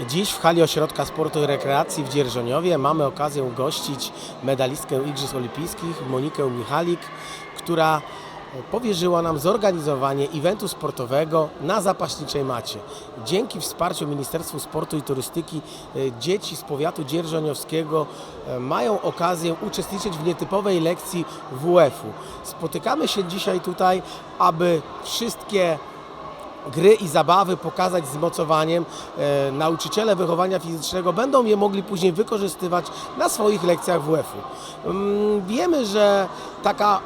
Dziś w hali Ośrodka Sportu i Rekreacji w Dzierżoniowie mamy okazję gościć medalistkę Igrzysk Olimpijskich Monikę Michalik, która powierzyła nam zorganizowanie eventu sportowego na zapaśniczej macie. Dzięki wsparciu Ministerstwu Sportu i Turystyki e, dzieci z powiatu dzierżoniowskiego e, mają okazję uczestniczyć w nietypowej lekcji WF-u. Spotykamy się dzisiaj tutaj, aby wszystkie gry i zabawy pokazać z mocowaniem. E, nauczyciele wychowania fizycznego będą je mogli później wykorzystywać na swoich lekcjach WF-u. Mm, Wiemy, że taka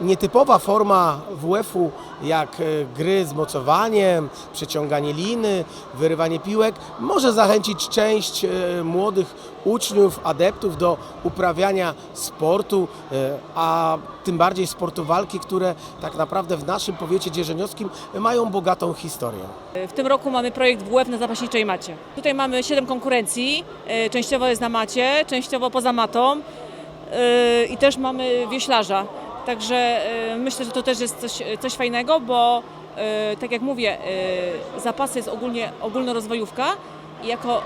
nietypowa forma WF-u, jak e, gry z mocowaniem, przeciąganie liny, wyrywanie piłek, może zachęcić część e, młodych uczniów, adeptów do uprawiania sportu, e, a tym bardziej sportu walki, które tak naprawdę w naszym powiecie dzierżoniowskim mają bogatą historię. W tym roku mamy projekt WF na zapaśniczej macie. Tutaj mamy 7 konkurencji, częściowo jest na macie, częściowo poza matą i też mamy wioślarza. Także e, myślę, że to też jest coś, coś fajnego, bo e, tak jak mówię, e, zapasy jest ogólnie ogólnorozwojówka i jako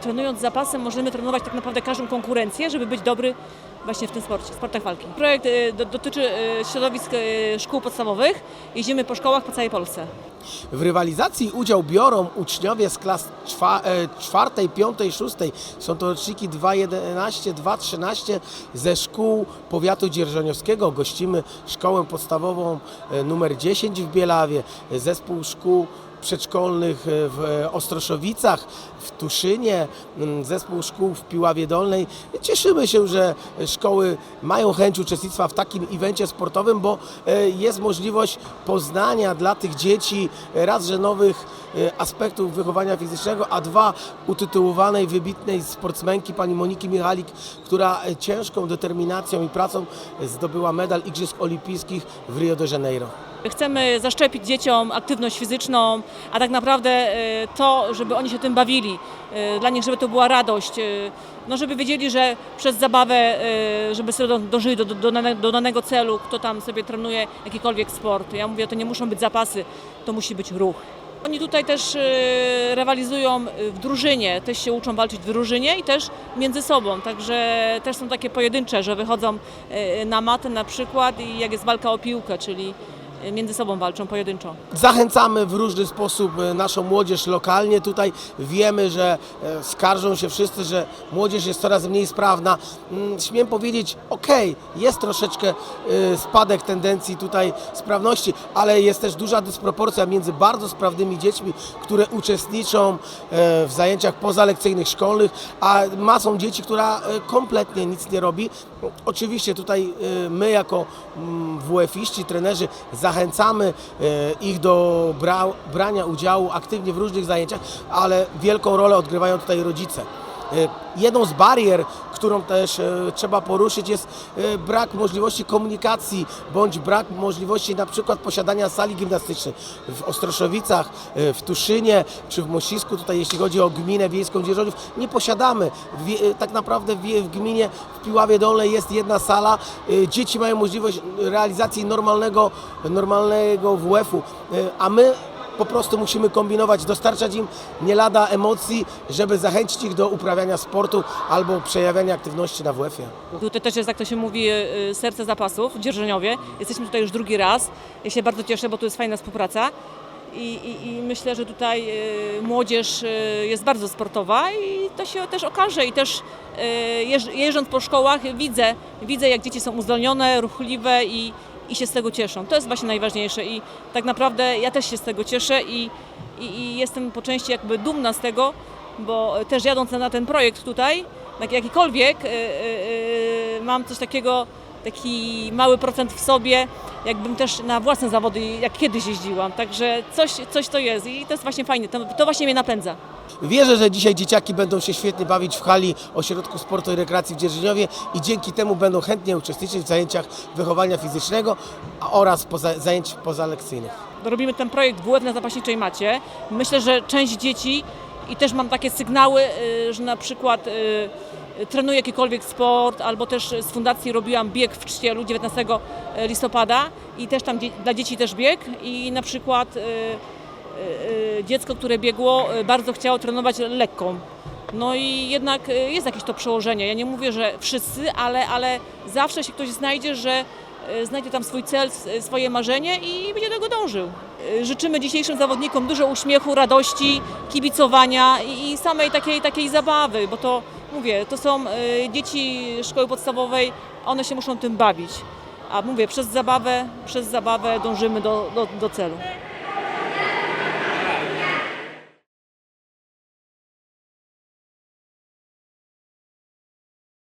trenując zapasem możemy trenować tak naprawdę każdą konkurencję, żeby być dobry właśnie w tym sporcie, sportach walki. Projekt do, dotyczy e, środowisk e, szkół podstawowych. Jeździmy po szkołach po całej Polsce. W rywalizacji udział biorą uczniowie z klas e, czwartej, piątej, szóstej. Są to roczniki 2.11, 2.13 ze szkół powiatu dzierżoniowskiego. Gościmy szkołę podstawową e, numer 10 w Bielawie, zespół szkół przedszkolnych e, w Ostroszowicach, w Tuszynie, zespół szkół w Piławie Dolnej. Cieszymy się, że szkoły mają chęć uczestnictwa w takim evencie sportowym, bo e, jest możliwość poznania dla tych dzieci e, raz, że nowych e, aspektów wychowania fizycznego, a dwa utytułowanej, wybitnej sportsmenki pani Moniki Michalik, która e, ciężką determinacją i pracą zdobyła medal Igrzysk Olimpijskich w Rio de Janeiro. Chcemy zaszczepić dzieciom aktywność fizyczną, a tak naprawdę e, to, żeby oni się tym bawili, e, dla nich, żeby to była radość, e, no żeby wiedzieli, że przez zabawę, żeby sobie dążyli do, do, do, dane- do danego celu, kto tam sobie trenuje jakikolwiek sport. Ja mówię, to nie muszą być zapasy, to musi być ruch. Oni tutaj też rywalizują w drużynie, też się uczą walczyć w drużynie i też między sobą, także też są takie pojedyncze, że wychodzą na matę na przykład i jak jest walka o piłkę, czyli między sobą walczą pojedynczo. Zachęcamy w różny sposób e, naszą młodzież lokalnie. Tutaj wiemy, że e, skarżą się wszyscy, że młodzież jest coraz mniej sprawna. Mm, Śmiem powiedzieć, okej, jest troszeczkę e, spadek tendencji tutaj sprawności, ale jest też duża dysproporcja między bardzo sprawnymi dziećmi, które uczestniczą w zajęciach pozalekcyjnych szkolnych, a masą dzieci, która kompletnie nic nie robi. Oczywiście tutaj my jako mm, WF-iści, trenerzy zachęcamy e, ich do bra brania udziału aktywnie w różnych zajęciach, ale wielką rolę odgrywają tutaj rodzice. E, Jedną z barier, którą też e, trzeba poruszyć jest e, brak możliwości komunikacji bądź brak możliwości na przykład posiadania sali gimnastycznej. W Ostroszowicach, w Tuszynie czy w Mosisku, tutaj jeśli chodzi o gminę wiejską Dzierżoniów, nie posiadamy. Tak naprawdę w, gminie w Piławie Dolnej jest jedna sala, dzieci mają możliwość realizacji normalnego, normalnego WF-u, a my po prostu musimy kombinować, dostarczać im nie lada emocji, żeby zachęcić ich do uprawiania sportu albo przejawiania aktywności na WF-ie. Tutaj też jest, jak to się mówi, e, serce zapasów w Dzierżoniowie. Jesteśmy tutaj już drugi raz. Ja się bardzo cieszę, bo tu jest fajna współpraca. I, i, i myślę, że tutaj e, młodzież e, jest bardzo sportowa i to się też okaże. I też e, jeżdż- jeżdżąc po szkołach widzę, widzę jak dzieci są uzdolnione, ruchliwe i, i się z tego cieszą. To jest właśnie najważniejsze i tak naprawdę ja też się z tego cieszę i, i, i jestem po części jakby dumna z tego, bo też jadąc na ten projekt tutaj, jak jakikolwiek, y, y, y, mam coś takiego, taki mały procent w sobie, jakbym też na własne zawody, jak kiedyś jeździłam. Także coś, coś to jest i to jest właśnie fajne, to, to właśnie mnie napędza. Wierzę, że dzisiaj dzieciaki będą się świetnie bawić w hali Ośrodku Sportu i Rekreacji w Dzierżyniowie i dzięki temu będą chętnie uczestniczyć w zajęciach wychowania fizycznego oraz poza, zajęć pozalekcyjnych. robimy ten projekt WF na zapaśniczej macie. Myślę, że część dzieci i też mam takie sygnały, y, że na przykład y, trenuję jakikolwiek sport, albo też z fundacji robiłam bieg w Czcielu 19 listopada i też tam dla dzieci też bieg i na przykład y, y, dziecko, które biegło, bardzo chciało trenować lekką. No i jednak jest jakieś to przełożenie. Ja nie mówię, że wszyscy, ale, ale zawsze się ktoś znajdzie, że znajdzie tam swój cel, swoje marzenie i będzie do tego dążył. Życzymy dzisiejszym zawodnikom dużo uśmiechu, radości, kibicowania i samej takiej, takiej zabawy, bo to mówię, to są y, dzieci szkoły podstawowej, one się muszą tym bawić. A mówię, przez zabawę, przez zabawę dążymy do, do, do celu.